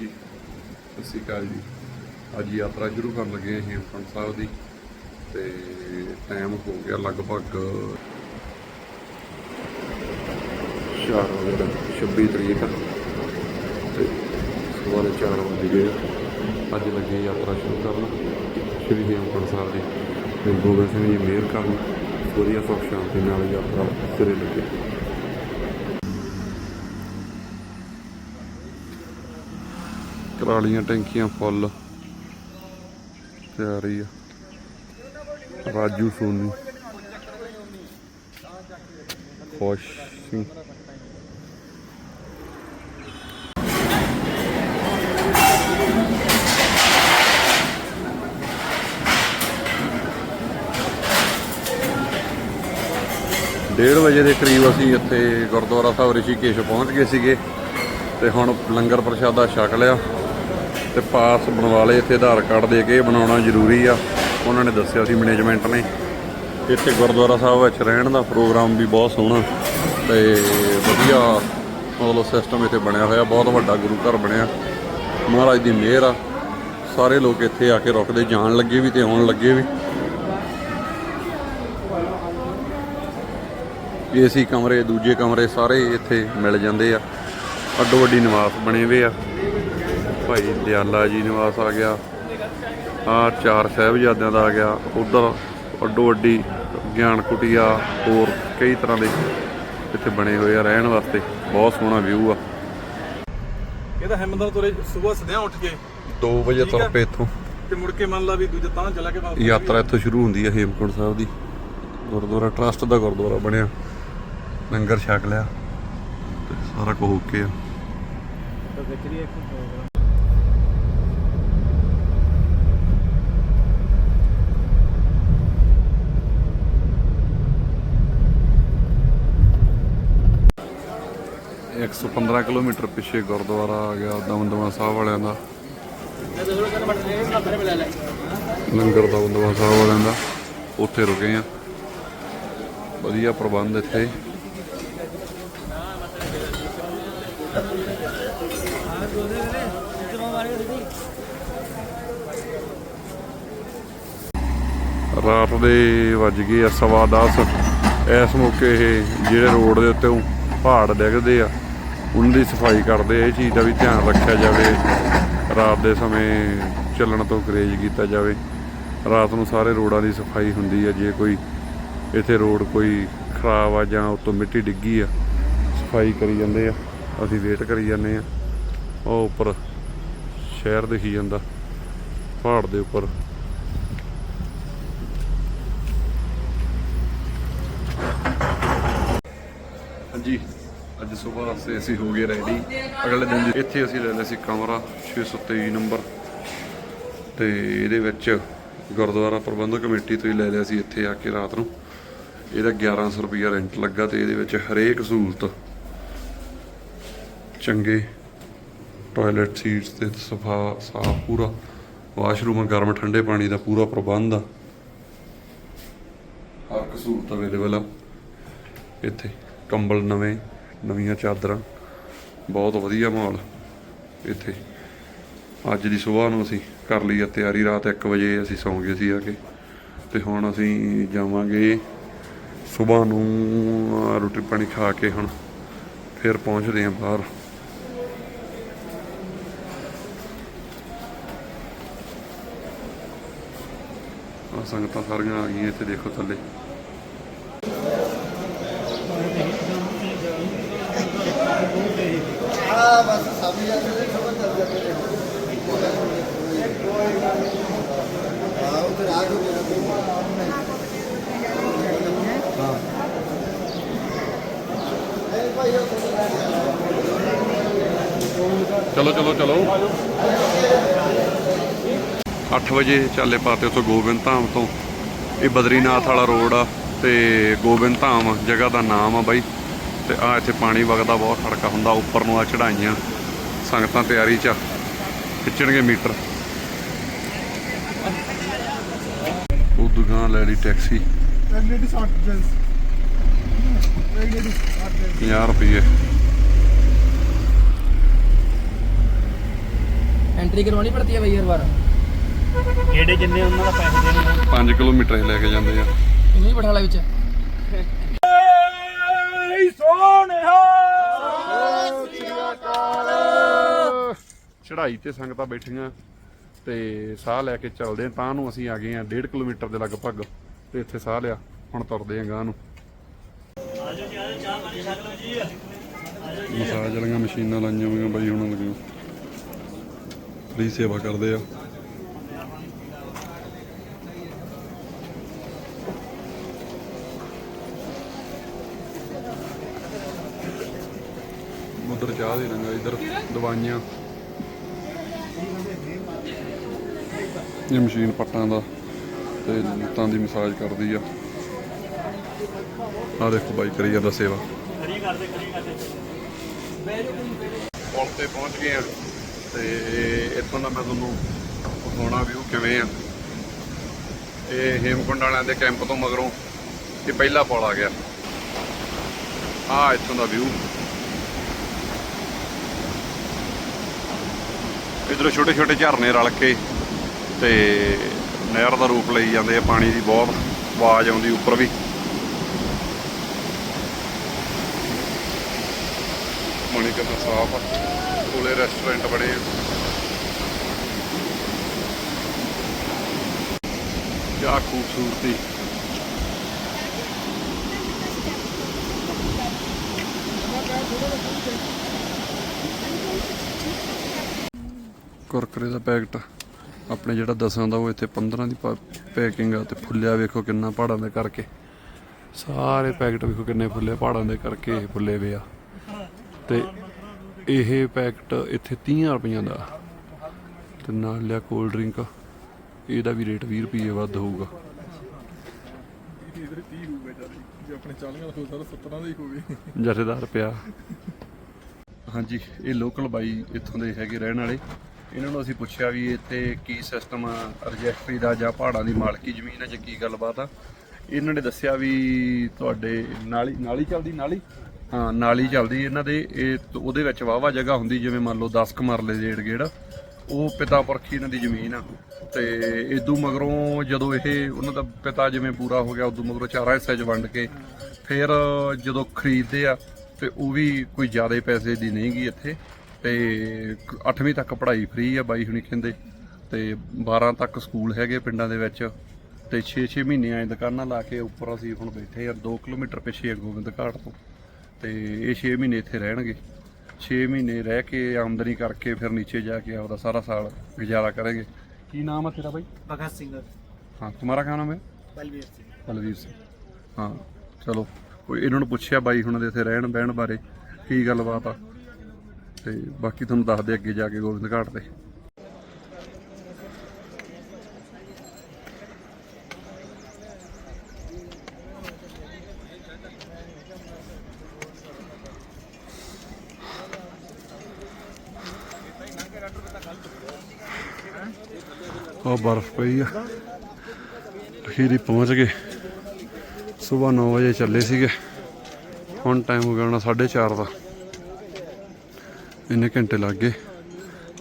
ਜੀ। ਸਤਿ ਸ਼੍ਰੀ ਅਕਾਲ ਜੀ। ਅੱਜ ਯਾਤਰਾ ਸ਼ੁਰੂ ਕਰਨ ਲੱਗੇ ਹਾਂ ਹੇਮਕੁੰਟ ਸਾਹਿਬ ਦੀ ਤੇ ਟਾਈਮ ਹੋ ਗਿਆ ਲਗਭਗ 4 ਵਜੇ 26 ਤਰੀਕ। ਤੇ ਸਵੇਰੇ 4 ਵਜੇ ਗਏ। ਅੱਜ ਲੱਗੇ ਯਾਤਰਾ ਸ਼ੁਰੂ ਕਰਨ। ਸ਼੍ਰੀ ਹੇਮਕੁੰਟ ਸਾਹਿਬ ਦੀ। ਗੁਰੂ ਗੋਬਿੰਦ ਸਿੰਘ ਜੀ ਮਿਹਰ ਕਰਨ। ਵਧੀਆ ਸੁੱਖ ਸ਼ਾਂਤੀ ਨਾਲ ਯਾਤਰਾ ਸਿਰੇ ਲੱਗੇ। ਕਰਾਲੀਆਂ ਟੈਂਕੀਆਂ ਫੁੱਲ। ਤਿਆਰੀ ਆ। ਰਾਜੂ ਸੋਨੀ। ਖੁਸ਼ ਸਿੰਘ ਡੇਢ ਵਜੇ ਦੇ ਕਰੀਬ ਅਸੀਂ ਇੱਥੇ ਗੁਰਦੁਆਰਾ ਸਾਹਿਬ ਰਿਸ਼ੀਕੇਸ਼ ਪਹੁੰਚ ਗਏ ਸੀਗੇ ਤੇ ਹੁਣ ਲੰਗਰ ਪ੍ਰਸ਼ਾਦਾ ਛਕ ਲਿਆ। ਤੇ ਪਾਸ ਬਣਵਾ ਲਏ ਇੱਥੇ ਆਧਾਰ ਕਾਰਡ ਦੇ ਕੇ, ਬਣਾਉਣਾ ਜ਼ਰੂਰੀ ਆ। ਉਹਨਾਂ ਨੇ ਦੱਸਿਆ ਸੀ ਮੈਨੇਜਮੈਂਟ ਨੇ। ਇੱਥੇ ਗੁਰਦੁਆਰਾ ਸਾਹਿਬ ਵਿੱਚ ਰਹਿਣ ਦਾ ਪ੍ਰੋਗਰਾਮ ਵੀ ਬਹੁਤ ਸੋਹਣਾ ਤੇ ਵਧੀਆ ਮਤਲਬ ਸਿਸਟਮ ਇੱਥੇ ਬਣਿਆ ਹੋਇਆ। ਬਹੁਤ ਵੱਡਾ ਗੁਰੂ ਘਰ ਬਣਿਆ। ਮਹਾਰਾਜ ਦੀ ਮਿਹਰ ਆ। ਸਾਰੇ ਲੋਕ ਇੱਥੇ ਆ ਕੇ ਰੁਕਦੇ, ਜਾਣ ਲੱਗੇ ਵੀ ਤੇ ਆਉਣ ਲੱਗੇ ਵੀ। ਏਸੀ ਕਮਰੇ, ਦੂਜੇ ਕਮਰੇ ਸਾਰੇ ਇੱਥੇ ਮਿਲ ਜਾਂਦੇ ਆ। ਅੱਡੋ ਵੱਡੀ ਨਿਵਾਸ ਬਣੇ ਹੋਏ ਆ। ਭਾਈ ਦਿਆਲਾ ਜੀ ਨਿਵਾਸ ਆ ਗਿਆ। ਆ ਚਾਰ ਸਾਹਿਬਜ਼ਾਦਿਆਂ ਦਾ ਆ ਗਿਆ। ਉਧਰ ਅੱਡੋ ਵੱਡੀ ਗਿਆਨ ਕੁਟੀਆ ਹੋਰ ਕਈ ਤਰ੍ਹਾਂ ਦੇ ਇੱਥੇ ਬਣੇ ਹੋਏ ਆ ਰਹਿਣ ਵਾਸਤੇ। ਬਹੁਤ ਸੋਹਣਾ ਵਿਊ ਆ। ਇਹ ਤਾਂ ਹਿੰਮਤਾਂ ਤੁਰੇ ਸਵੇਰ ਸਦਿਆਂ ਉੱਠ ਕੇ। 2 ਵਜੇ ਆ। ਤੁਰ ਪਏ ਇੱਥੋਂ। ਤੇ ਮੁੜ ਕੇ ਮੰਨ ਲਾ ਵੀ ਦੂਜੇ ਤਾਂ ਚਲਾ ਕੇ ਵਾਪਸ ਯਾਤਰਾ ਇੱਥੋਂ ਸ਼ੁਰੂ ਹੁੰਦੀ ਹੈ ਹੇਮਕੁੰਟ ਸਾਹਿਬ ਦੀ। ਗੁਰਦੁਆਰਾ ਟਰਸਟ ਦਾ ਗੁਰਦੁਆਰਾ ਬਣਿਆ। ਲੰਗਰ ਛਕ ਲਿਆ। ਤੇ ਸਾਰਾ ਕੁਝ ਓਕੇ ਆ। ਇੱਕ ਸੌ 15 ਕਿਲੋਮੀਟਰ ਪਿੱਛੇ ਗੁਰਦੁਆਰਾ ਆ ਗਿਆ, ਦਮਦਮਾ ਸਾਹਿਬ ਵਾਲਿਆਂ ਦਾ। ਲੰਗਰ ਦਾ ਦਮਦਮਾ ਸਾਹਿਬ ਵਾਲਿਆਂ ਦਾ, ਉੱਥੇ ਰੁਕੇ ਆ। ਵਧੀਆ ਪ੍ਰਬੰਧ ਇੱਥੇ। ਰਾਤ ਦੇ ਵੱਜ ਗਏ ਆ ਸਵਾ 10 ਇਸ ਮੌਕੇ ਇਹ ਜਿਹੜੇ ਰੋਡ ਦੇ ਉੱਤੇ ਪਹਾੜ ਡਿੱਗਦੇ ਆ। ਉਹਨਾਂ ਦੀ ਸਫ਼ਾਈ ਕਰਦੇ ਇਹ ਚੀਜ਼ ਦਾ ਵੀ ਧਿਆਨ ਰੱਖਿਆ ਜਾਵੇ। ਰਾਤ ਦੇ ਸਮੇਂ ਚੱਲਣ ਤੋਂ ਗਰੇਜ ਕੀਤਾ ਜਾਵੇ। ਰਾਤ ਨੂੰ ਸਾਰੇ ਰੋਡਾਂ ਦੀ ਸਫ਼ਾਈ ਹੁੰਦੀ ਆ, ਜੇ ਕੋਈ ਇੱਥੇ ਰੋਡ ਕੋਈ ਖਰਾਬ ਆ ਜਾਂ ਉੱਤੋਂ ਮਿੱਟੀ ਡਿੱਗੀ ਆ, ਸਫ਼ਾਈ ਕਰੀ ਜਾਂਦੇ ਆ। ਅਸੀਂ ਵੇਟ ਕਰੀ ਜਾਂਦੇ ਆ। ਉਹ ਉੱਪਰ ਸ਼ਹਿਰ ਦਿਖੀ ਜਾਂਦਾ, ਪਹਾੜ ਦੇ ਉੱਪਰ। ਹਾਂਜੀ। ਅੱਜ ਸਵੇਰ ਵਾਸਤੇ ਅਸੀਂ ਹੋ ਗਏ ਰੈਡੀ ਅਗਲੇ ਦਿਨ ਇੱਥੇ ਅਸੀਂ ਲੈ ਲਿਆ ਸੀ ਕਮਰਾ 623 ਨੰਬਰ। ਤੇ ਇਹਦੇ ਵਿੱਚ ਗੁਰਦੁਆਰਾ ਪ੍ਰਬੰਧਕ ਕਮੇਟੀ ਤੋਂ ਹੀ ਲੈ ਲਿਆ ਸੀ ਇੱਥੇ ਆ ਕੇ ਰਾਤ ਨੂੰ। ਇਹਦਾ 1100 ਰੁਪਿਆ ਰੈਂਟ ਲੱਗਾ ਤੇ ਇਹਦੇ ਵਿੱਚ ਹਰੇਕ ਸਹੂਲਤ। ਚੰਗੇ ਟਾਇਲਟ ਸੀਟਸ ਤੇ ਸਫਾ, ਸਾਫ਼ ਪੂਰਾ। ਵਾਸ਼ਰੂਮ ਗਰਮ ਠੰਡੇ ਪਾਣੀ ਦਾ ਪੂਰਾ ਪ੍ਰਬੰਧ ਆ। ਹਰ ਇੱਕ ਸਹੂਲਤ ਅਵੇਲੇਬਲ ਆ। ਇੱਥੇ ਕੰਬਲ ਨਵੇਂ। ਨਵੀਆਂ ਚਾਦਰਾਂ। ਬਹੁਤ ਵਧੀਆ ਮਾਹੌਲ ਇੱਥੇ। ਅੱਜ ਦੀ ਸਵੇਰ ਨੂੰ ਅਸੀਂ ਕਰ ਲਈ ਆ ਤਿਆਰੀ। ਰਾਤ 1 ਵਜੇ ਅਸੀਂ ਸੌਂ ਗਏ ਸੀ ਆ ਕੇ। ਤੇ ਹੁਣ ਅਸੀਂ ਜਾਵਾਂਗੇ ਸਵੇਰ ਨੂੰ ਰੋਟੀ ਪਾਣੀ ਖਾ ਕੇ ਹੁਣ ਫਿਰ ਪਹੁੰਚਦੇ ਹਾਂ ਬਾਹਰ। ਆ ਸੰਗਤਾਂ ਸਾਰੀਆਂ ਆ ਗਈਆਂ ਇੱਥੇ ਦੇਖੋ ਥੱਲੇ। ਚਲੋ ਚਲੋ ਚਲੋ। 8 ਵਜੇ ਚਾਲੇ ਪਾਤੇ ਉਥੋਂ ਗੋਬਿੰਦ ਧਾਮ ਤੋਂ। ਇਹ ਬਦਰੀਨਾਥ ਵਾਲਾ ਰੋਡ ਆ ਤੇ ਗੋਬਿੰਦ ਧਾਮ ਜਗ੍ਹਾ ਦਾ ਨਾਮ ਆ ਬਾਈ। ਤੇ ਆ ਇੱਥੇ ਪਾਣੀ ਵਗਦਾ ਬਹੁਤ ਖੜਕਾ ਹੁੰਦਾ ਉੱਪਰ ਨੂੰ ਆ ਚੜਾਈਆਂ ਸੰਗਤਾਂ ਤਿਆਰੀ ਚ ਖਿੱਚਣਗੇ ਮੀਟਰ। ਉਹ ਦੁਕਾਨ ਲੈ ਲਈ ਟੈਕਸੀ। ਐਂਟਰੀ ਕਰਵਾਉਣੀ ਪੜਦੀ ਹੈ ਬਈ ਹਰ ਵਾਰ? ਜਿਹੜੇ ਜਿੰਨੇ ਉਹਨਾਂ ਦਾ ਪੈਸੇ ਦੇਣੇ 5 ਕਿਲੋਮੀਟਰ ਲੈ ਕੇ ਜਾਂਦੇ ਆ। ਇੰਨੀ ਬਠਾਲਾ ਵਿੱਚ। ਚੜਾਈ ਤੇ ਸੰਗਤਾਂ ਬੈਠੀਆਂ ਤੇ ਸਾਹ ਲੈ ਕੇ ਚੱਲਦੇ ਆਂ ਤਾਂ ਨੂੰ ਅਸੀਂ ਆ ਗਏ ਆਂ 1.5 ਕਿਲੋਮੀਟਰ ਦੇ ਲਗਭਗ ਤੇ ਇੱਥੇ ਸਾਹ ਲਿਆ। ਹੁਣ ਤੁਰਦੇ ਆਂ ਗਾਂ ਨੂੰ। ਆਜੋ ਜੀ ਆਜੋ ਚਾਹ ਪਾਣੀ ਛਕ ਲਓ ਜੀ ਮਸਾਜ ਵਾਲੀਆਂ ਮਸ਼ੀਨਾਂ ਲਾਈਆਂ ਹੋਈਆਂ ਬਾਈ, ਹੁਣ ਲੱਗੀਆਂ ਫ੍ਰੀ ਸੇਵਾ ਕਰਦੇ ਆ। ਉਧਰ ਚਾਹ ਦੇ ਰੰਗਾ ਇਧਰ ਦਵਾਈਆਂ। ਇਹ ਮਸ਼ੀਨ ਪੱਟਾਂ ਦਾ ਤੇ ਲੱਤਾਂ ਦੀ ਮਸਾਜ ਕਰਦੀ ਆ। ਆ ਦੇਖੋ ਬਾਈ ਕਰੀ ਜਾਂਦਾ ਸੇਵਾ। ਪੁਲ ਤੇ ਪਹੁੰਚ ਗਏ ਆ ਤੇ ਇੱਥੋਂ ਦਾ ਮੈਂ ਤੁਹਾਨੂੰ ਦਿਖਾਉਣਾ ਵਿਊ ਕਿਵੇਂ ਆ। ਇਹ ਹੇਮਕੁੰਡ ਵਾਲਿਆਂ ਦੇ ਕੈਂਪ ਤੋਂ ਮਗਰੋਂ ਇਹ ਪਹਿਲਾ ਪੁਲ ਆ ਗਿਆ। ਆ ਇੱਥੋਂ ਦਾ ਵਿਊ ਇਧਰੋਂ ਛੋਟੇ ਛੋਟੇ ਝਰਨੇ ਰਲ ਕੇ ਤੇ ਨਹਿਰ ਦਾ ਰੂਪ ਲਈ ਜਾਂਦੇ ਆ, ਪਾਣੀ ਦੀ ਬਹੁਤ ਆਵਾਜ਼ ਆਉਂਦੀ ਉੱਪਰ ਵੀ। ਪਾਣੀ ਕਿੰਨਾ ਸਾਫ਼ ਆ ਕੋਲੇ ਰੈਸਟੋਰੈਂਟ ਬਣੇ ਆ। ਕਿਆ ਖੂਬਸੂਰਤੀ। ਕੁਰਕਰੇ ਦਾ ਪੈਕਟ। ਆਪਣੇ ਜਿਹੜਾ ਦਸਾਂ ਦਾ ਉਹ ਇੱਥੇ 15 ਦੀ ਪੈਕਿੰਗ ਆ ਤੇ ਫੁੱਲਿਆ ਵੇਖੋ ਕਿੰਨਾ ਪਹਾੜਾਂ ਦੇ ਕਰਕੇ। ਸਾਰੇ ਪੈਕਟ ਵੇਖੋ ਕਿੰਨੇ ਫੁੱਲੇ ਪਹਾੜਾਂ ਦੇ ਕਰਕੇ ਇਹ ਫੁੱਲੇ ਵੇ ਆ। ਤੇ ਇਹ ਪੈਕਟ ਇੱਥੇ 30 ਰੁਪਈਆਂ ਦਾ। ਤੇ ਨਾਲ ਲਿਆ ਕੋਲਡ ਡਰਿੰਕ ਇਹਦਾ ਵੀ ਰੇਟ 20 ਰੁਪਏ ਵੱਧ ਹੋਊਗਾ। ਇਧਰ 30 ਹੋਊਗਾ ਚੱਲ ਜੇ ਆਪਣੇ 40 ਦਾ ਹੋ ਸਕਦਾ 17 ਦਾ ਹੀ ਹੋਵੇ। ਜਥੇਦਾਰ ਪਿਆ। ਹਾਂਜੀ ਇਹ ਲੋਕਲ ਬਾਈ ਇੱਥੋਂ ਦੇ ਹੈਗੇ ਰਹਿਣ ਵਾਲੇ। ਇਹਨਾਂ ਨੂੰ ਅਸੀਂ ਪੁੱਛਿਆ ਵੀ ਇੱਥੇ ਕੀ ਸਿਸਟਮ ਆ, ਰਜਿਸਟਰੀ ਦਾ ਜਾਂ ਪਹਾੜਾਂ ਦੀ ਮਾਲਕੀ ਜ਼ਮੀਨ ਹੈ ਜਾਂ ਕੀ ਗੱਲਬਾਤ ਆ। ਇਹਨਾਂ ਨੇ ਦੱਸਿਆ ਵੀ ਤੁਹਾਡੇ ਨਾਲੀ ਨਾਲੀ ਚੱਲਦੀ, ਨਾਲੀ? ਹਾਂ, ਨਾਲੀ ਚੱਲਦੀ। ਇਹਨਾਂ ਦੇ ਇਹ ਉਹਦੇ ਵਿੱਚ ਵਾਵਾ ਜਗ੍ਹਾ ਹੁੰਦੀ, ਜਿਵੇਂ ਮੰਨ ਲਓ 10 ਕੁ ਮਰਲੇ ਦੇ ਗੇੜ। ਉਹ ਪਿਤਾ ਪੁਰਖੀ ਇਹਨਾਂ ਦੀ ਜ਼ਮੀਨ ਆ। ਤੇ ਇਦੋਂ ਮਗਰੋਂ ਜਦੋਂ ਇਹ, ਉਹਨਾਂ ਦਾ ਪਿਤਾ ਜਿਵੇਂ ਪੂਰਾ ਹੋ ਗਿਆ ਉਦੋਂ ਮਗਰੋਂ ਚਾਰਾਂ ਹਿੱਸੇ 'ਚ ਵੰਡ ਕੇ ਫਿਰ ਜਦੋਂ ਖਰੀਦਦੇ ਆ, ਤੇ ਉਹ ਵੀ ਕੋਈ ਜ਼ਿਆਦਾ ਪੈਸੇ ਦੀ ਨਹੀਂ ਗੀ ਇੱਥੇ। ਤੇ 8ਵੀਂ ਤੱਕ ਪੜ੍ਹਾਈ ਫ੍ਰੀ ਆ ਬਾਈ ਹੁਣੀ ਕਹਿੰਦੇ ਤੇ 12 ਤੱਕ ਸਕੂਲ ਹੈਗੇ ਪਿੰਡਾਂ ਦੇ ਵਿੱਚ ਤੇ 6-6 ਮਹੀਨੇ ਆਏ ਦੁਕਾਨਾਂ ਲਾ ਕੇ ਉੱਪਰ ਅਸੀਂ ਹੁਣ ਬੈਠੇ ਆ 2 ਕਿਲੋਮੀਟਰ ਪਿੱਛੇ ਗੋਬਿੰਦ ਘਾਟ ਤੋਂ। ਤੇ ਇਹ 6 ਮਹੀਨੇ ਇੱਥੇ ਰਹਿਣਗੇ। 6 ਮਹੀਨੇ ਰਹਿ ਕੇ ਆਮਦਨੀ ਕਰਕੇ ਫਿਰ ਨੀਚੇ ਜਾ ਕੇ ਆਪਦਾ ਸਾਰਾ ਸਾਲ ਗੁਜ਼ਾਰਾ ਕਰਾਂਗੇ। ਕੀ ਨਾਮ ਆ ਤੇਰਾ ਬਾਈ? ਭਗਤ ਸਿੰਘ। ਹਾਂ ਤੁਹਾਡਾ ਕੀ ਨਾਮ ਹੈ? ਬਲਵੀਰ ਸਿੰਘ। ਬਲਵੀਰ ਸਿੰਘ। ਹਾਂ ਚਲੋ ਕੋਈ ਇਹਨਾਂ ਨੂੰ ਪੁੱਛਿਆ ਬਾਈ ਹੁਣ ਦੇ ਇੱਥੇ ਰਹਿਣ ਬਹਿਣ ਬਾਰੇ ਕੀ ਗੱਲਬਾਤ ਆ? ਤੇ ਬਾਕੀ ਤੁਹਾਨੂੰ ਦੱਸਦੇ ਅੱਗੇ ਜਾ ਕੇ ਗੋਬਿੰਦ ਘਾਟ ਤੇ। ਉਹ ਬਰਫ਼ ਪਈ ਆ। ਅਖੀਰੀ ਪਹੁੰਚ ਗਏ। ਸਵੇਰ 9 ਵਜੇ ਚੱਲੇ ਸੀਗੇ। ਹੁਣ ਟਾਈਮ ਹੋ ਗਿਆ ਹੋਣਾ 4:30 ਦਾ। ਇੰਨੇ ਘੰਟੇ ਲੱਗ ਗਏ।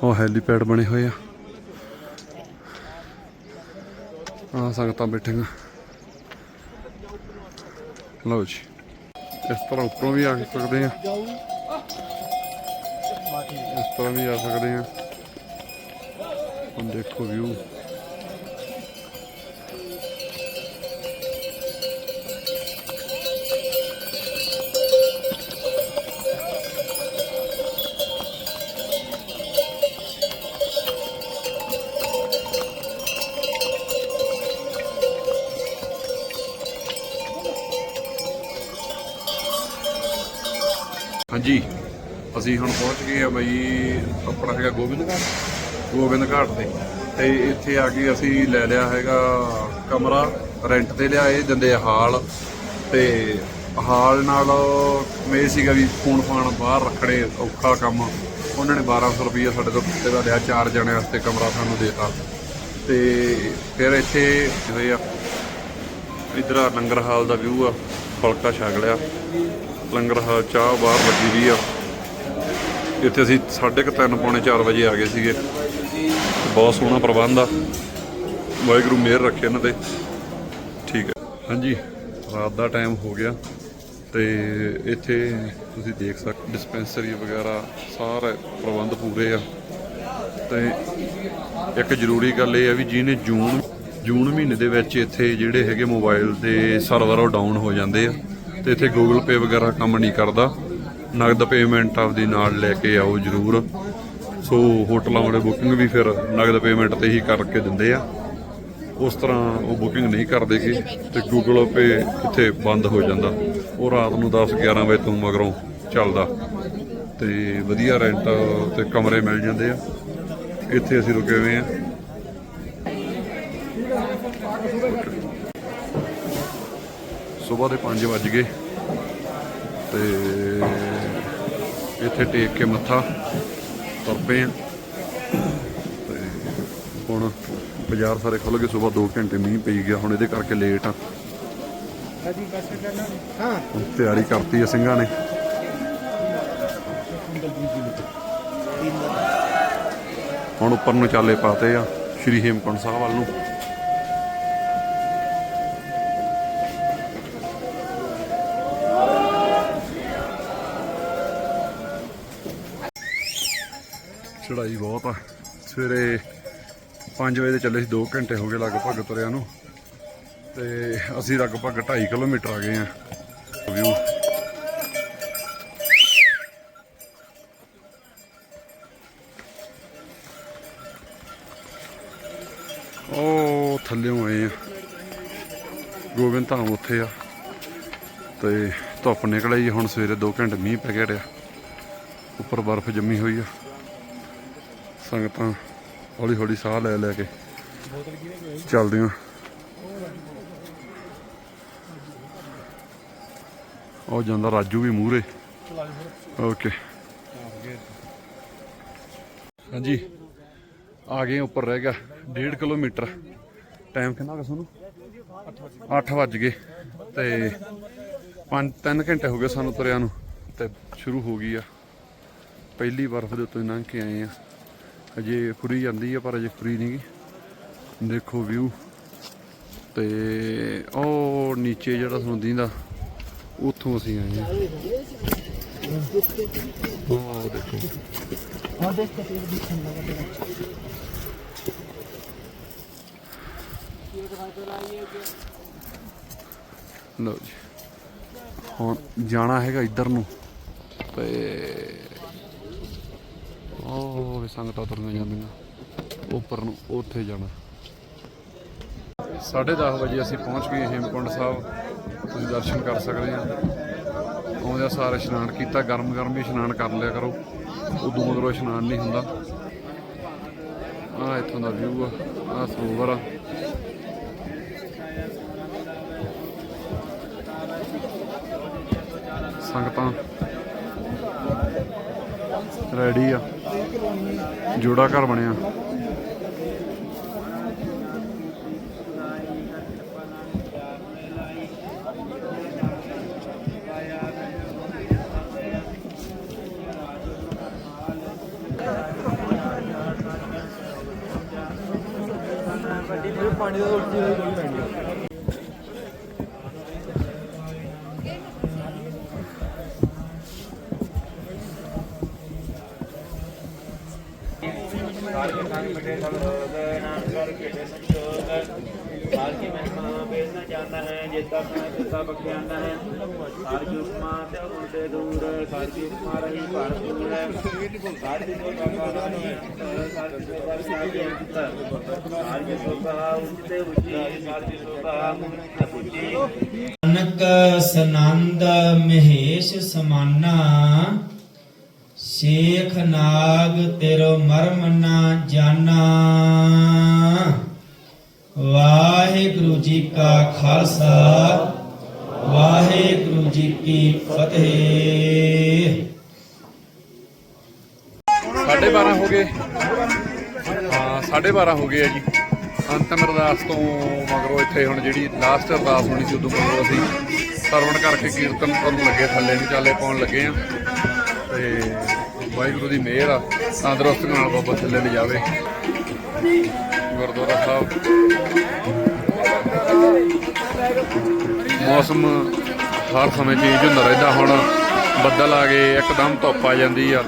ਉਹ ਹੈਲੀਪੈਡ ਬਣੇ ਹੋਏ ਆ। ਆ ਸੰਗਤਾਂ ਬੈਠੀਆਂ। ਲਓ ਜੀ, ਇਸ ਤਰ੍ਹਾਂ ਉੱਪਰੋਂ ਵੀ ਆ ਸਕਦੇ ਆ। ਇਸ ਤਰ੍ਹਾਂ ਵੀ ਆ ਸਕਦੇ ਆ। ਹੁਣ ਦੇਖੋ ਵਿਊ ਜੀ। ਅਸੀਂ ਹੁਣ ਪਹੁੰਚ ਗਏ ਆ ਬਈ ਆਪਣਾ ਹੈਗਾ ਗੋਬਿੰਦ ਘਾਟ ਗੋਬਿੰਦ ਘਾਟ ਤੇ। ਤੇ ਇੱਥੇ ਆ ਕੇ ਅਸੀਂ ਲੈ ਲਿਆ ਹੈਗਾ ਕਮਰਾ, ਰੈਂਟ ਤੇ ਲਿਆ ਇਹ ਦਿੰਦੇ ਹਾਲ। ਤੇ ਹਾਲ ਨਾਲ ਮੇ ਸੀਗਾ ਵੀ ਫੋਨ ਫਾਨ ਬਾਹਰ ਰੱਖਣੇ ਔਖਾ ਕੰਮ। ਉਹਨਾਂ ਨੇ 1200 ਰੁਪਏ ਸਾਡੇ ਤੋਂ ਕਿਤੇ ਦਾ ਲਿਆ, ਚਾਰ ਜਣਿਆਂ ਵਾਸਤੇ ਕਮਰਾ ਸਾਨੂੰ ਦੇਤਾ। ਤੇ ਫਿਰ ਇੱਥੇ ਹੋਏ ਆ, ਇਧਰ ਆ ਲੰਗਰ ਹਾਲ ਦਾ ਵਿਊ ਆ, ਫਲਕਾ ਛਕ ਲਿਆ। ਲੰਗਰ ਹਾਲ ਚਾਹ ਬਾਹਰ ਲੱਗੀ ਵੀ ਆ। ਇੱਥੇ ਅਸੀਂ 3:30 ਪੌਣੇ 4 ਵਜੇ ਆ ਗਏ ਸੀਗੇ। ਬਹੁਤ ਸੋਹਣਾ ਪ੍ਰਬੰਧ ਆ। ਵਾਹਿਗੁਰੂ ਮਿਹਰ ਰੱਖੇ ਇਹਨਾਂ ਤੇ। ਠੀਕ ਹੈ ਹਾਂਜੀ, ਰਾਤ ਦਾ ਟਾਈਮ ਹੋ ਗਿਆ ਤੇ ਇੱਥੇ ਤੁਸੀਂ ਦੇਖ ਸਕਦੇ ਡਿਸਪੈਂਸਰੀ ਵਗੈਰਾ ਸਾਰੇ ਪ੍ਰਬੰਧ ਪੂਰੇ ਆ। ਤੇ ਇੱਕ ਜ਼ਰੂਰੀ ਗੱਲ ਇਹ ਆ ਵੀ ਜਿਹਨੇ ਜੂਨ ਜੂਨ ਮਹੀਨੇ ਦੇ ਵਿੱਚ ਇੱਥੇ ਜਿਹੜੇ ਹੈਗੇ ਮੋਬਾਈਲ ਦੇ ਸਰਵਰ ਉਹ ਡਾਊਨ ਹੋ ਜਾਂਦੇ ਆ। ਤੇ ਇੱਥੇ ਗੂਗਲ ਪੇ ਵਗੈਰਾ ਕੰਮ ਨਹੀਂ ਕਰਦਾ। ਨਗਦ ਪੇਮੈਂਟ ਆਪਦੀ ਨਾਲ ਲੈ ਕੇ ਆਓ ਜ਼ਰੂਰ। ਸੋ ਹੋਟਲਾਂ ਵਾਲੇ ਬੁਕਿੰਗ ਵੀ ਫਿਰ ਨਗਦ ਪੇਮੈਂਟ ਤੇ ਹੀ ਕਰਕੇ ਦਿੰਦੇ ਆ। ਉਸ ਤਰ੍ਹਾਂ ਉਹ ਬੁਕਿੰਗ ਨਹੀਂ ਕਰਦੇਗੇ ਤੇ ਗੂਗਲ ਪੇ ਇੱਥੇ ਬੰਦ ਹੋ ਜਾਂਦਾ। ਉਹ ਰਾਤ ਨੂੰ 10 11 ਵਜੇ ਤੋਂ ਮਗਰੋਂ ਚੱਲਦਾ। ਤੇ ਵਧੀਆ ਰੈਂਟ ਤੇ ਕਮਰੇ ਮਿਲ ਜਾਂਦੇ ਆ। ਇੱਥੇ ਅਸੀਂ ਰੁਕੇ ਹੋਏ ਆ। ਸਵੇਰ ਦੇ 5 ਵੱਜ ਗਏ ਤੇ ਇੱਥੇ ਟੇਕ ਕੇ ਮੱਥਾ ਤੁਰ ਪਏ ਆ। ਤੇ ਹੁਣ ਬਾਜ਼ਾਰ ਸਾਰੇ ਖੁੱਲ ਗਏ, ਸਵੇਰ 2 ਘੰਟੇ ਮੀਂਹ ਪਈ ਗਿਆ, ਹੁਣ ਇਹਦੇ ਕਰਕੇ ਲੇਟ ਆ। ਹੁਣ ਤਿਆਰੀ ਕਰਤੀ ਆ ਸਿੰਘਾਂ ਨੇ। ਹੁਣ ਉੱਪਰ ਨੂੰ ਚਾਲੇ ਪਾਤੇ ਆ, ਸ਼੍ਰੀ ਹੇਮਕੁੰਟ ਸਾਹਿਬ ਵੱਲ ਨੂੰ। ਸਵੇਰੇ 5 ਵਜੇ ਦੇ ਚੱਲੇ ਸੀ 2 ਘੰਟੇ ਹੋ ਗਏ ਲਗਭਗ ਤੁਰਿਆ ਨੂੰ। ਤੇ ਅਸੀਂ ਲਗਭਗ 2.5 ਕਿਲੋਮੀਟਰ ਆ ਗਏ ਆ ਵਿਊ ਉਹ ਥੱਲੇੋਂ ਆਏ ਆ ਗੋਬਿੰਦ ਧਾਮ ਉੱਥੇ ਆ। ਤੇ ਧੁੱਪ ਨਿਕਲ ਆਈ, ਹੁਣ ਸਵੇਰੇ 2 ਘੰਟੇ ਮੀਂਹ ਪੈ ਗਿਆ ਰਿਹਾ। ਉੱਪਰ ਬਰਫ਼ ਜੰਮੀ ਹੋਈ ਆ। ਸੰਗਤਾਂ ਹੌਲੀ ਹੌਲੀ ਸਾਹ ਲੈ ਲੈ ਕੇ ਚੱਲਦੀਆਂ ਉਹ ਜਾਂਦਾ ਰਾਜੂ ਵੀ ਮੂਹਰੇ। ਓਕੇ ਹਾਂਜੀ। ਆ ਗਏ ਉੱਪਰ ਰਹਿ ਗਿਆ 1.5 ਕਿਲੋਮੀਟਰ। ਟਾਈਮ ਕਿੰਨਾ ਹੋ ਗਿਆ ਸਾਨੂੰ 8 ਵੱਜ ਗਏ। ਤੇ 5 3 ਘੰਟੇ ਹੋ ਗਏ ਸਾਨੂੰ ਤੁਰਿਆ ਨੂੰ। ਤੇ ਸ਼ੁਰੂ ਹੋ ਗਈ ਆ। ਪਹਿਲੀ ਬਰਫ਼ ਦੇ ਉੱਤੇ ਹੀ ਲੰਘ ਕੇ ਆਏ ਆ ਅਜੇ ਫੁਰੀ ਜਾਂਦੀ ਆ, ਪਰ ਅਜੇ ਫੁਰੀ ਨਹੀਂ ਦੇਖੋ ਵਿਊ ਤੇ ਉਹ ਨੀਚੇ ਜਿਹੜਾ ਤੁਹਾਨੂੰ ਦਿੰਦਾ ਉੱਥੋਂ ਅਸੀਂ ਆਏ ਹਾਂ ਉਹ ਦੇਖੋ। ਲਓ ਜੀ। ਹੁਣ ਜਾਣਾ ਹੈਗਾ ਇੱਧਰ ਨੂੰ। ਤੇ ਉਹ ਵੀ ਸੰਗਤਾਂ ਤੁਰੀਆਂ ਜਾਂਦੀਆਂ। ਉੱਪਰ ਨੂੰ ਉੱਥੇ ਜਾਣਾ। 10:30 ਵਜੇ ਅਸੀਂ ਪਹੁੰਚ ਗਏ ਹੇਮਕੁੰਡ ਸਾਹਿਬ। ਤੁਸੀਂ ਦਰਸ਼ਨ ਕਰ ਸਕਦੇ ਆ। ਆਉਂਦਿਆਂ ਸਾਰੇ ਇਸ਼ਨਾਨ ਕੀਤਾ ਗਰਮ ਗਰਮ ਹੀ ਇਸ਼ਨਾਨ ਕਰ ਲਿਆ ਕਰੋ। ਉਦੋਂ ਮਗਰੋਂ ਇਸ਼ਨਾਨ ਨਹੀਂ ਹੁੰਦਾ। ਆ ਇੱਥੋਂ ਦਾ ਵਿਊ ਆ ਆ ਸਰੋਵਰ ਆ। ਸੰਗਤਾਂ ਰੈਡੀ ਆ। ਜੋੜਾ ਘਰ ਬਣਿਆ। ਪਾਣੀ ਦਾ ਉੱਚੀ ਹੋਈ ਦੂਰ ਸਾਰ ਕੀ ਉਪਮਾ ਹੈ ਸਾਰ ਸੋਭਾ ਹੈ ਸਾਰ ਸੋਭਾ ਸਾਰੀ ਅੰਤ ਸਾਰ ਸੋਭਾ ਉੱਚ ਉੱਚੀ ਸਾਰ ਸੋਭਾ ਉੱਚੀ ਅਨਕ ਸਨੰਦ ਮਹੇਸ਼ ਸਮਾਨਾ, ਸ਼ੇਖ ਨਾਗ ਤੇਰੋ ਮਰਮ ਨਾ ਜਾਣਾ ਵਾਹਿਗੁਰੂ ਜੀ ਕਾ ਖਾਲਸਾ। ਵਾਹਿਗੁਰੂ ਜੀ ਕੀ ਫਤਿਹ। ਸਾਢੇ 12 ਹੋ ਗਏ। ਹਾਂ, ਸਾਢੇ 12 ਹੋ ਗਏ ਆ ਜੀ। ਅੰਤਮ ਅਰਦਾਸ ਤੋਂ ਮਗਰੋਂ ਇੱਥੇ ਹੁਣ ਜਿਹੜੀ ਲਾਸਟ ਅਰਦਾਸ ਹੋਣੀ ਸੀ, ਉਦੋਂ ਮਗਰੋਂ ਅਸੀਂ ਸਰਵਣ ਕਰਕੇ ਕੀਰਤਨ ਕਰਨ ਲੱਗੇ, ਥੱਲੇ ਨੂੰ ਚਾਲੇ ਪਾਉਣ ਲੱਗੇ ਆ। ਤੇ ਵਾਹਿਗੁਰੂ ਦੀ ਮਿਹਰ ਆ, ਤੰਦਰੁਸਤ ਨਾਲ ਬਾਬਾ ਥੱਲੇ ਲੈ ਜਾਵੇ। ਗੁਰਦੁਆਰਾ ਸਾਹਿਬ। ਮੌਸਮ ਹਰ ਸਮੇਂ ਚੇਂਜ ਹੁੰਦਾ ਰਹਿੰਦਾ, ਹੁਣ ਬੱਦਲ ਆ ਗਏ, ਇੱਕਦਮ ਧੁੱਪ ਆ ਜਾਂਦੀ ਆ।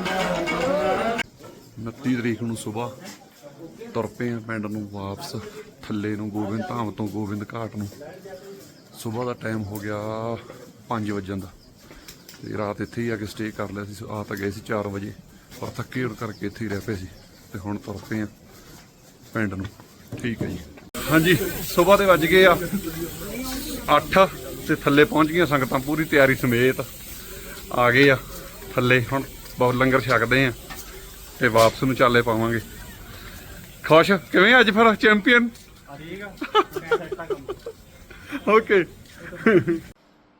29 ਤਰੀਕ ਨੂੰ ਸਵੇਰ ਤੁਰ ਪਏ ਆ ਪਿੰਡ ਨੂੰ ਵਾਪਸ, ਥੱਲੇ ਨੂੰ ਗੋਬਿੰਦ, ਧਾਮ ਤੋਂ ਗੋਬਿੰਦ ਘਾਟ ਨੂੰ। ਸਵੇਰ ਦਾ ਟਾਈਮ ਹੋ ਗਿਆ 5 ਵਜੇ ਦਾ। ਤੇ ਰਾਤ ਇੱਥੇ ਹੀ ਆ ਕੇ ਸਟੇ ਕਰ ਲਿਆ ਸੀ, ਆ ਤਾਂ ਗਏ ਸੀ 4 ਵਜੇ, ਪਰ ਥੱਕੇ ਹੋਣ ਕਰਕੇ ਇੱਥੇ ਹੀ ਰਹਿ ਪਏ ਸੀ ਤੇ ਹੁਣ ਤੁਰ ਪਏ ਆ ਪਿੰਡ ਨੂੰ। ਠੀਕ ਹੈ ਜੀ। ਹਾਂਜੀ ਸਵੇਰ ਦੇ ਵੱਜ ਗਏ ਆ। 8 ਤੇ ਥੱਲੇ ਪਹੁੰਚ ਗਈਆਂ ਸੰਗਤਾਂ ਪੂਰੀ ਤਿਆਰੀ ਸਮੇਤ। ਆ ਗਏ ਆ ਥੱਲੇ, ਹੁਣ ਬਹੁਤ ਲੰਗਰ ਛਕਦੇ ਆ ਤੇ ਵਾਪਸ ਨੂੰ ਚਾਲੇ ਪਾਵਾਂਗੇ। ਖੁਸ਼? ਕਿਵੇਂ ਅੱਜ ਫਿਰ ਚੈਂਪੀਅਨ? ਓਕੇ।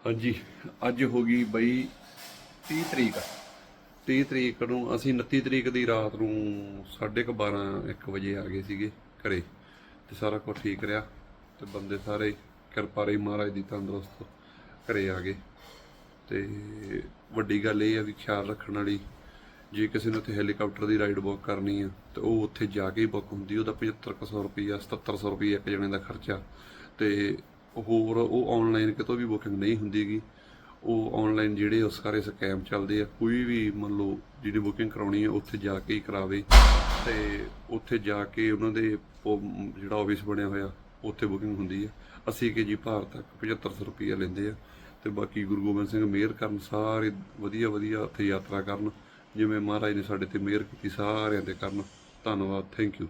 ਹਾਂਜੀ, ਅੱਜ ਹੋ ਗਈ ਬਈ 30 ਤਰੀਕ। 30 ਤਰੀਕ ਨੂੰ ਅਸੀਂ 29 ਤਰੀਕ ਦੀ ਰਾਤ ਨੂੰ 12:30 1 ਵਜੇ ਆ ਗਏ ਸੀਗੇ ਘਰੇ ਤੇ ਸਾਰਾ ਕੁਝ ਠੀਕ ਰਿਹਾ ਤੇ ਬੰਦੇ ਸਾਰੇ ਕਿਰਪਾ ਰਹੀ ਮਹਾਰਾਜ ਦੀ ਤੰਦਰੁਸਤ ਘਰੇ ਆ ਗਏ ਤੇ ਵੱਡੀ ਗੱਲ ਇਹ ਆ ਵੀ ਖਿਆਲ ਰੱਖਣ ਵਾਲੀ, ਜੇ ਕਿਸੇ ਨੇ ਉੱਥੇ ਹੈਲੀਕਾਪਟਰ ਦੀ ਰਾਈਡ ਬੁੱਕ ਕਰਨੀ ਆ, ਤੇ ਉਹ ਉੱਥੇ ਜਾ ਕੇ ਹੀ ਬੁੱਕ ਹੁੰਦੀ, ਉਹਦਾ 7500 ਰੁਪਈਆ 7700 ਰੁਪਈਆ ਇੱਕ ਜਣੇ ਦਾ ਖਰਚਾ। ਤੇ ਹੋਰ ਉਹ ਆਨਲਾਈਨ ਕਿਤੋਂ ਵੀ ਬੁਕਿੰਗ ਨਹੀਂ ਹੁੰਦੀਗੀ ਉਹ ਆਨਲਾਈਨ ਜਿਹੜੇ ਉਹ ਸਾਰੇ ਸਕੈਮ ਚੱਲਦੇ ਆ, ਕੋਈ ਵੀ ਮੰਨ ਲਓ ਜਿਹੜੀ ਬੁਕਿੰਗ ਕਰਾਉਣੀ ਹੈ ਉੱਥੇ ਜਾ ਕੇ ਹੀ ਕਰਾਵੇ। ਤੇ ਉੱਥੇ ਜਾ ਕੇ ਉਹਨਾਂ ਦੇ ਜਿਹੜਾ ਆਫਿਸ ਬਣਿਆ ਹੋਇਆ, ਉੱਥੇ ਬੁਕਿੰਗ ਹੁੰਦੀ ਹੈ ਅਸੀਂ ਕਿ ਜੀ ਭਾਰਤ ਤੱਕ 7500 ਰੁਪਈਆ ਲੈਂਦੇ ਆ। ਤੇ ਬਾਕੀ ਗੁਰੂ ਗੋਬਿੰਦ ਸਿੰਘ ਮਿਹਰ ਕਰਨ, ਸਾਰੇ ਵਧੀਆ ਵਧੀਆ ਉੱਥੇ ਯਾਤਰਾ ਕਰਨ। ਜਿਵੇਂ ਮਹਾਰਾਜ ਨੇ ਸਾਡੇ ਤੇ ਮਿਹਰ ਕੀਤੀ ਸਾਰਿਆਂ ਤੇ ਕਰਨ। ਧੰਨਵਾਦ ਥੈਂਕ ਯੂ